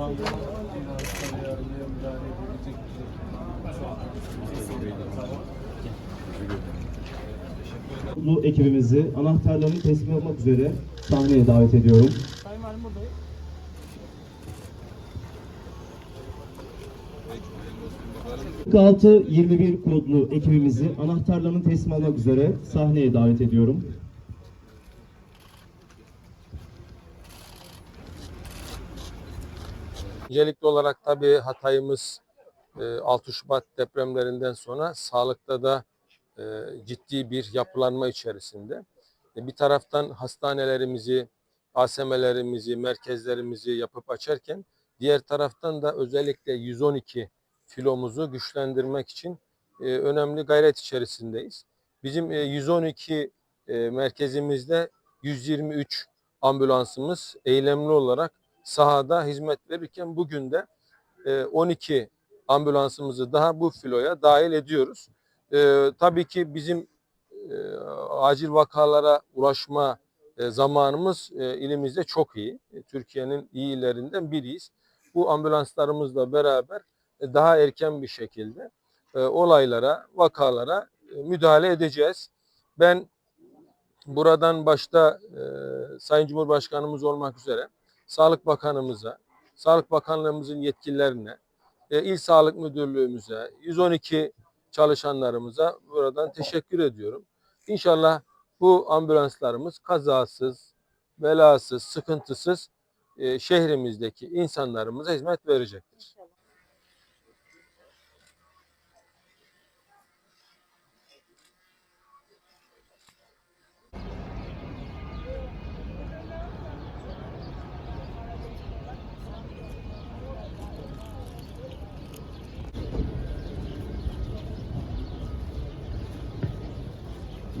an kesinlikle Bu ekibimizi anahtarlarını teslim almak üzere sahneye davet ediyorum. Sayın Valim buradayım. altı 21 kodlu ekibimizi anahtarlarını teslim almak üzere sahneye davet ediyorum. Öncelikli olarak tabii Hatay'ımız e, 6 Şubat depremlerinden sonra sağlıkta da e, ciddi bir yapılanma içerisinde. E, Bir taraftan hastanelerimizi, ASM'lerimizi, merkezlerimizi yapıp açarken diğer taraftan da özellikle 112 filomuzu güçlendirmek için e, önemli gayret içerisindeyiz. Bizim e, 112 e, merkezimizde 123 ambulansımız eylemli olarak sahada hizmet verirken bugün de e, 12 ambulansımızı daha bu filoya dahil ediyoruz. E, tabii ki bizim e, acil vakalara ulaşma e, zamanımız e, ilimizde çok iyi. E, Türkiye'nin iyi illerinden biriyiz. Bu ambulanslarımızla beraber e, daha erken bir şekilde e, olaylara, vakalara e, müdahale edeceğiz. Ben buradan başta e, Sayın Cumhurbaşkanımız olmak üzere Sağlık Bakanımıza, Sağlık Bakanlığımızın yetkililerine, e, İl Sağlık Müdürlüğümüze, 112 çalışanlarımıza buradan teşekkür ediyorum. İnşallah bu ambulanslarımız kazasız, belasız, sıkıntısız e, şehrimizdeki insanlarımıza hizmet verecektir.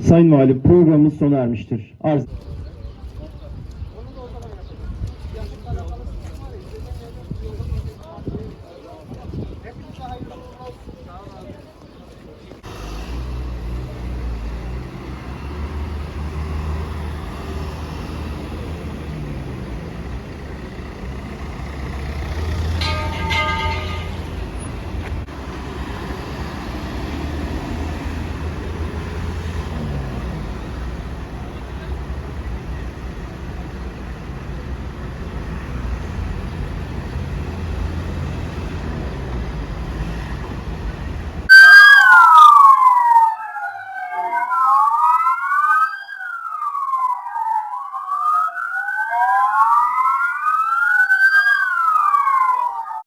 Sayın Valim programımız sona ermiştir. Arz